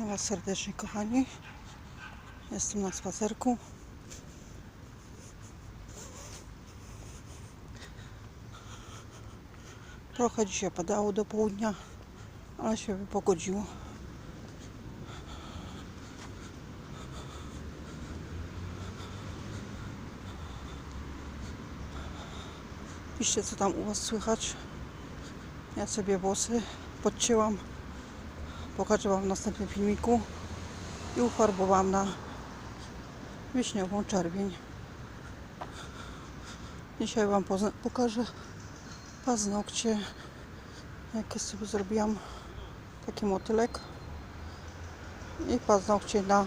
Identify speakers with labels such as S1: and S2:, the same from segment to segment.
S1: Witam Was serdecznie, kochani. Jestem na spacerku. Trochę dzisiaj padało do południa, ale się wypogodziło. Piszcie, co tam u Was słychać. Ja sobie włosy podcięłam. Pokażę Wam w następnym filmiku. I ufarbowałam na wiśniową czerwień. Dzisiaj Wam pokażę paznokcie. Jakie sobie zrobiłam taki motylek. I paznokcie na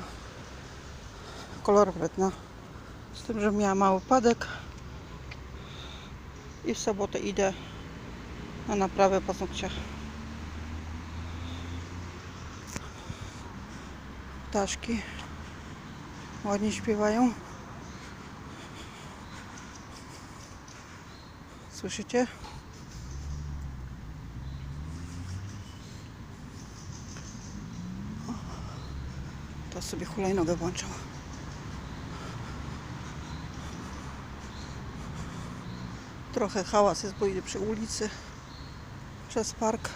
S1: kolor wredna. Z tym, że miałam mały padek. I w sobotę idę na naprawę paznokcia. Ptaszki ładnie śpiewają. Słyszycie? To sobie hulajnogę włączą. Trochę hałas jest, bo idę przy ulicy przez park.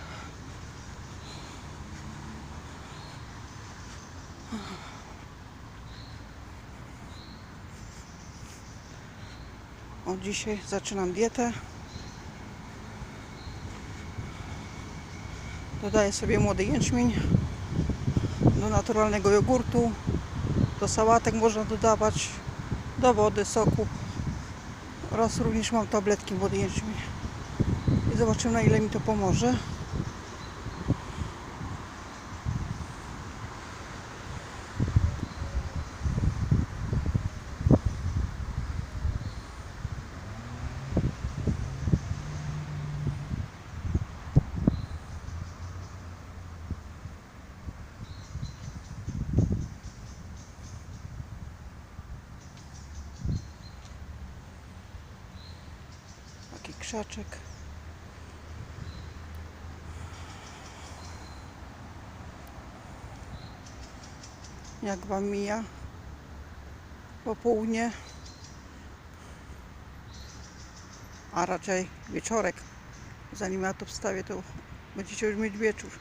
S1: Od dzisiaj zaczynam dietę. Dodaję sobie młody jęczmień do naturalnego jogurtu, do sałatek można dodawać, do wody, soku oraz również mam tabletki młody jęczmień. I zobaczymy na ile mi to pomoże. Krzaczek. Jak Wam mija popołudnie, a raczej wieczorek. Zanim ja to wstawię, to będziecie już mieć wieczór.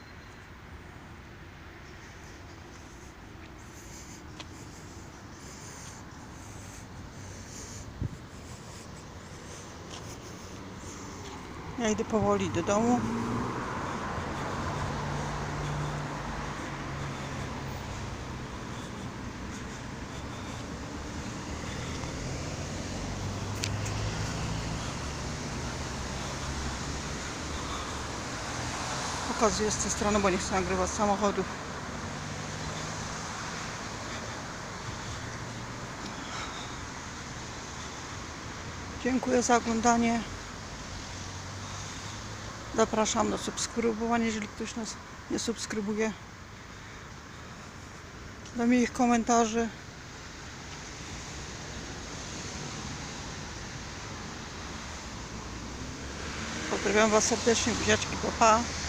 S1: Ja idę powoli do domu. Pokazuję z tej strony, bo nie chcę nagrywać samochodów. Dziękuję za oglądanie. Zapraszam do subskrybowania, jeżeli ktoś nas nie subskrybuje. Do moich komentarzy. Pozdrawiam Was serdecznie, buziaczki, pa, pa.